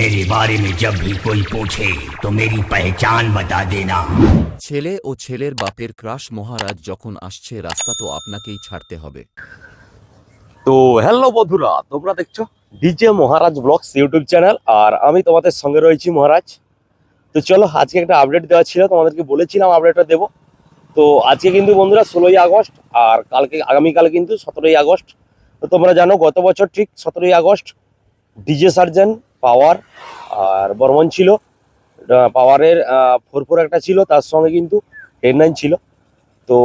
मेरे बारे में जब भी कोई पूछे तो मेरी पहचान बता देना ছেলে ও ছেলের বাপের ক্রাশ মহারাজ যখন আসছে রাস্তা তো আপনাকেই ছাড়তে হবে তো হ্যালো বন্ধুরা তোমরা দেখছো DJ Maharaj blogs YouTube channel আর আমি তোমাদের সঙ্গে রয়েছি মহারাজ তো চলো আজকে একটা আপডেট দেওয়া ছিল তোমাদেরকে বলেছিলাম আপডেটটা দেবো তো আজকে কিন্তু বন্ধুরা ষোলোই আগস্ট আর কালকে আগামীকাল কিন্তু সতেরোই আগস্ট তো তোমরা জানো গত বছর ঠিক সতেরোই আগস্ট ডিজে সার্জেন পাওয়ার আর বর্মন ছিল। পাওয়ারের ফোর ফোর একটা ছিল, তার সঙ্গে কিন্তু টেন নাইন ছিল। তো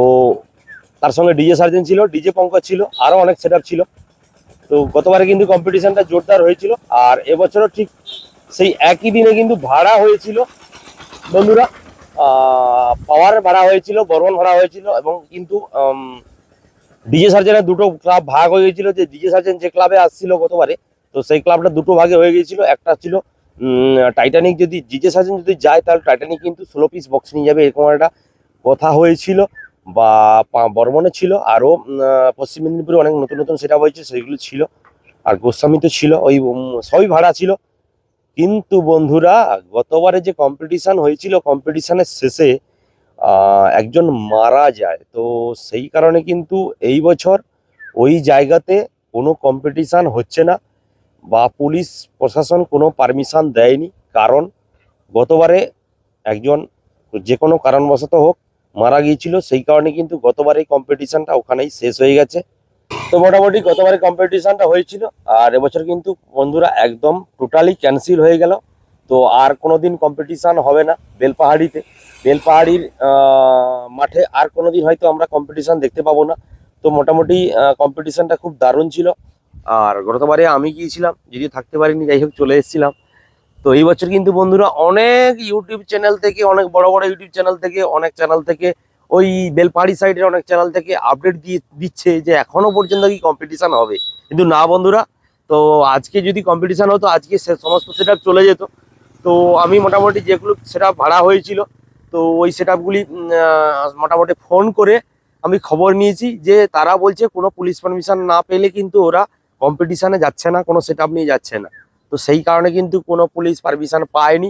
তার সঙ্গে ডিজে সার্জেন ছিল ডিজে পঙ্কজ ছিল আরও অনেক সেট ছিল। তো গতবারে কিন্তু কম্পিটিশনটা জোরদার হয়েছিল আর এবছরও ঠিক সেই একই দিনে কিন্তু ভাড়া হয়েছিল। বন্ধুরা পাওয়ার ভাড়া হয়েছিল, বর্মন ভাড়া হয়েছিল এবং কিন্তু ডিজে সার্জেনের দুটো ক্লাব ভাগ হয়ে যে ডিজে সার্জেন যে ক্লাবে আসছিল গতবারে তো সেই ক্লাবটা দুটো ভাগে হয়ে গিয়েছিল। একটা ছিল টাইটানিক যদি ডিজে সার্জেন যদি যায়, তাহলে টাইটানিক কিন্তু ষোলো পিস বক্স নিয়ে যাবে, এরকম একটা কথা হয়েছিল। বা বর্মনে ছিল, আরও পশ্চিম মেদিনীপুরে অনেক নতুন নতুন সেটা হয়েছে, সেগুলো ছিল। আর গোস্বামী তো ছিল, ওই সবই ভাড়া ছিল। কিন্তু বন্ধুরা, গতবারে যে কম্পিটিশান হয়েছিল কম্পিটিশানের শেষে একজন মারা যায়। তো সেই কারণে কিন্তু এই বছর ওই জায়গাতে কোনো কম্পিটিশান হচ্ছে না। বা পুলিশ প্রশাসন কোনো পারমিশন দেয়নি। কারণ গতবারে একজন যে কোনো কারণবশত হোক মারা গিয়েছিল, সেই কারণে কিন্তু গতবার এই কম্পিটিশনটা ওখানেই শেষ হয়ে গেছে। তো মোটামুটি গতবারে কম্পিটিশনটা হয়েছিল, আর এবছর কিন্তু বন্ধুরা একদম টোটালি ক্যান্সেল হয়ে গেল। তো আর কোনোদিন কম্পিটিশান হবে না বেলপাহাড়িতে। বেলপাহাড়ির মাঠে আর কোনোদিন হয়তো আমরা কম্পিটিশান দেখতে পাবো না। তো মোটামুটি কম্পিটিশানটা খুব দারুণ ছিল। আর গতবারে আমি গিয়েছিলাম, যদিও থাকতে পারিনি, যাই হোক চলে এসেছিলাম। তো এই বছর কিন্তু বন্ধুরা অনেক ইউটিউব চ্যানেল থেকে, অনেক বড় বড় ইউটিউব চ্যানেল থেকে, অনেক চ্যানেল থেকে ওই বেলপাহাড়ি সাইডের অনেক চ্যানেল থেকে আপডেট দিয়ে দিচ্ছে যে এখনও পর্যন্ত কি কম্পিটিশান হবে। কিন্তু না বন্ধুরা, তো আজকে যদি কম্পিটিশান হতো, আজকে সে সমস্ত সেট চলে যেত। তো আমি মোটামুটি যেগুলো সেট ভাড়া হয়েছিল, তো ওই সেট মোটামুটি ফোন করে আমি খবর নিয়েছি যে তারা বলছে কোনো পুলিশ পারমিশন না পেলে কিন্তু ওরা কম্পিটিশনে যাচ্ছে না, কোনো সেট নিয়ে যাচ্ছে না। তো সেই কারণে কিন্তু কোনো পুলিশ পারমিশন পায়নি।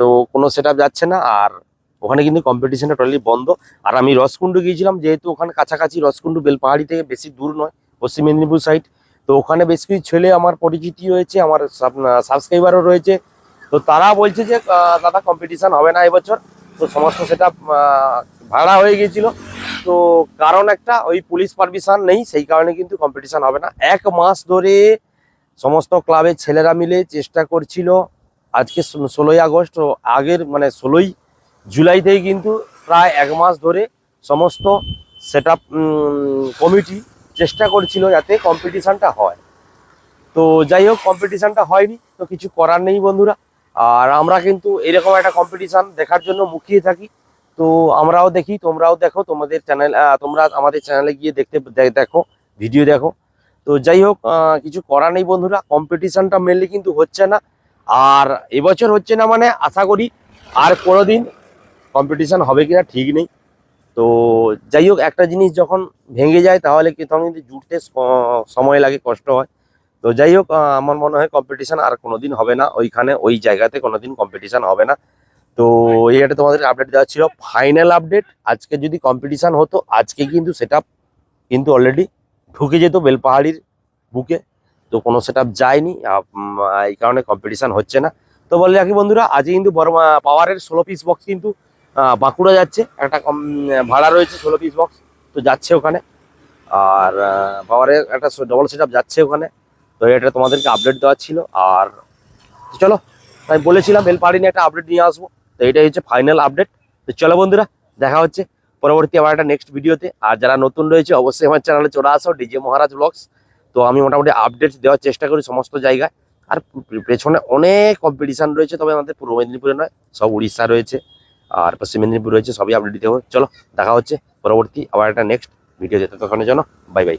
তো কোনো সেট যাচ্ছে না, আর ওখানে কিন্তু কম্পিটিশনটা টোটালি বন্ধ। আর আমি রসকুন্ডু গিয়েছিলাম, যেহেতু ওখানে কাছাকাছি রসকুন্ডু বেলপাহাড়ি থেকে বেশি দূর নয়, পশ্চিম মেদিনীপুর সাইড তো ওখানে বেশ কিছু ছেলে আমার পরিচিতি হয়েছে আমার সাবস্ক্রাইবারও রয়েছে। তো তারা বলছে যে দাদা কম্পিটিশান হবে না এবছর। তো সমস্ত সেটা ভাড়া হয়ে গিয়েছিল। তো কারণ একটা, ওই পুলিশ পারমিশন নেই, সেই কারণে কিন্তু কম্পিটিশন হবে না। এক মাস ধরে সমস্ত ক্লাবের ছেলেরা মিলে চেষ্টা করছিল। আজকে ষোলোই আগস্ট আগের মানে ষোলোই জুলাই থেকে কিন্তু প্রায় এক মাস ধরে সমস্ত সেট কমিটি চেষ্টা করছিল যাতে কম্পিটিশানটা হয়। তো যাই হোক কম্পিটিশানটা হয়নি, তো কিছু করার নেই বন্ধুরা। আর আমরা কিন্তু এরকম একটা কম্পিটিশান দেখার জন্য মুখিয়ে থাকি। তো আমরাও দেখি, তোমরাও দেখো, তোমাদের চ্যানেল তোমরা আমাদের চ্যানেলে গিয়ে দেখতে দেখো ভিডিও দেখো। তো যাই হোক কিছু করার নেই বন্ধুরা কম্পিটিশনটা মেনলি কিন্তু হচ্ছে না। আর এবছর হচ্ছে না মানে আশা করি আর কোনোদিন কম্পিটিশান হবে কিনা ঠিক নেই। তো যাই হোক, একটা জিনিস যখন ভেঙে যায়, তাহলে কি তখন কিন্তু জুটতে সময় লাগে, কষ্ট হয়। তো যাই হোক আমার মনে হয় কম্পিটিশান আর কোনোদিন হবে না। ওইখানে, ওই জায়গাতে কোনোদিন কম্পিটিশান হবে না। তো এই একটা তোমাদের আপডেট দেওয়া ছিল। ফাইনাল আপডেট আজকে যদি কম্পিটিশন হতো, আজকে কিন্তু সেটা কিন্তু অলরেডি ঢুকে যেত বেলপাহাড়ির বুকে। তো কোনো সেট যায়নি এই কারণে কম্পিটিশান হচ্ছে না। তো বলে রাখি বন্ধুরা, আজকে কিন্তু বড় পাওয়ারের ষোলো পিস বক্স কিন্তু বাঁকুড়া যাচ্ছে। একটা কম ভাড়া রয়েছে ষোলো পিস বক্স তো যাচ্ছে ওখানে। আর পাওয়ারের একটা ডবল সেট যাচ্ছে ওখানে। তো এটা তোমাদেরকে আপডেট দেওয়া ছিল। আর, চলো, আমি বলেছিলাম বেলপাহাড়ি নিয়ে একটা আপডেট নিয়ে আসব। তো এটাই হচ্ছে ফাইনাল আপডেট তো চলো বন্ধুরা, দেখা হচ্ছে পরবর্তী আবার একটা নেক্সট ভিডিওতে আর যারা নতুন রয়েছে, অবশ্যই আমার চ্যানেলে চলে আসো ডিজে মহারাজ ব্লগস তো আমি মোটামুটি আপডেট দেওয়ার চেষ্টা করি সমস্ত জায়গায়। আর পেছনে অনেক কম্পিটিশান রয়েছে, তবে আমাদের পূর্ব মেদিনীপুরে নয়, সব উড়িষ্যা রয়েছে, আর পশ্চিম মেদিনীপুর রয়েছে, সবই আপডেট দিতে হবে চলো, দেখা হচ্ছে পরবর্তী আবার একটা নেক্সট ভিডিও যেতে তখনের জন্য বাই বাই